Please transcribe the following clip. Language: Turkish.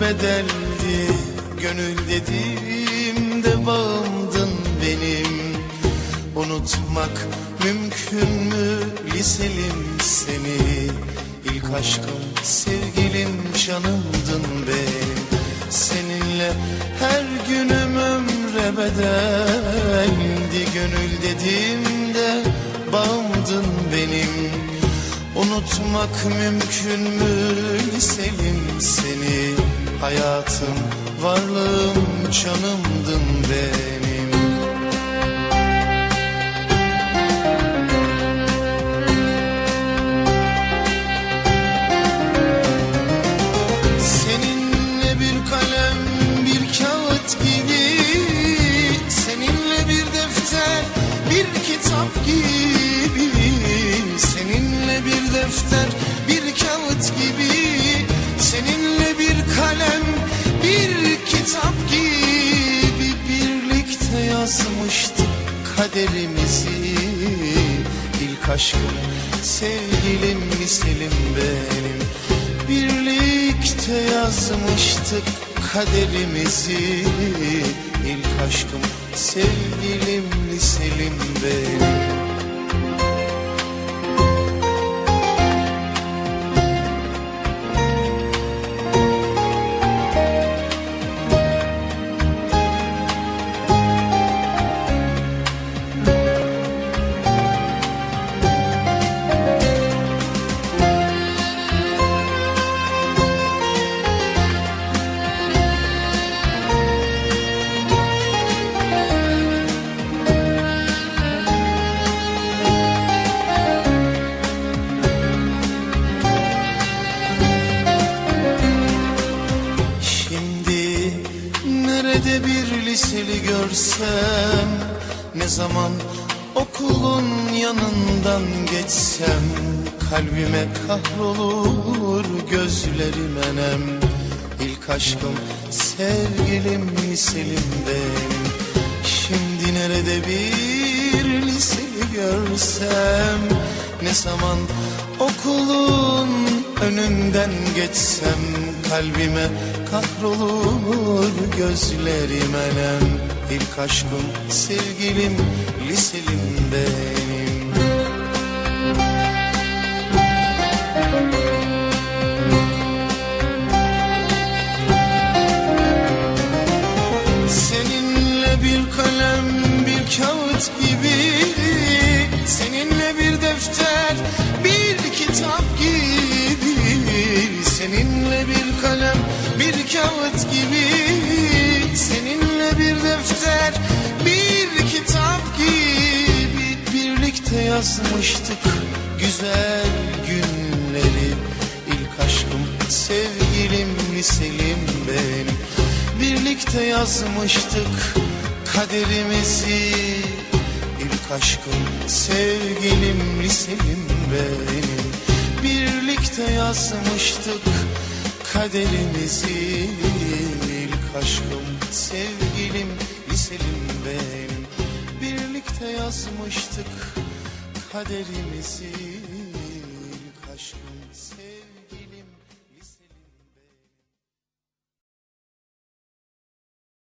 bedeldi Gönül dediğimde bağımdın benim. Unutmak mümkün mü liselim seni? İlk aşkım sevgilim canımdın benim. Seninle her günüm ömre bedeldi. Gönül dediğimde bağımdın benim Unutmak mümkün mü? Liselim seni Hayatım, varlığım, canımdın benim Aşkım, sevgilim, miselim benim. Birlikte yazmıştık kaderimizi. İlk aşkım, sevgilim, liselim benim liseli görsem Ne zaman okulun yanından geçsem Kalbime kahrolur gözlerim enem. İlk aşkım sevgilim liselim benim. Şimdi nerede bir liseli görsem Ne zaman okulun önünden geçsem Kalbime kahrolur gözlerim enem İlk aşkım sevgilim liselim benim. Seninle bir kalem, bir kağıt gibi. Seninle bir defter, bir kitap gibi. Seninle bir kalem, bir kağıt gibi yazmıştık güzel günleri. İlk aşkım, sevgilim, liselim benim. Birlikte yazmıştık kaderimizi. İlk aşkım, sevgilim, liselim benim. Birlikte yazmıştık kaderimizi. İlk aşkım, sevgilim, liselim benim. Birlikte yazmıştık kaderimizi ilk aşkın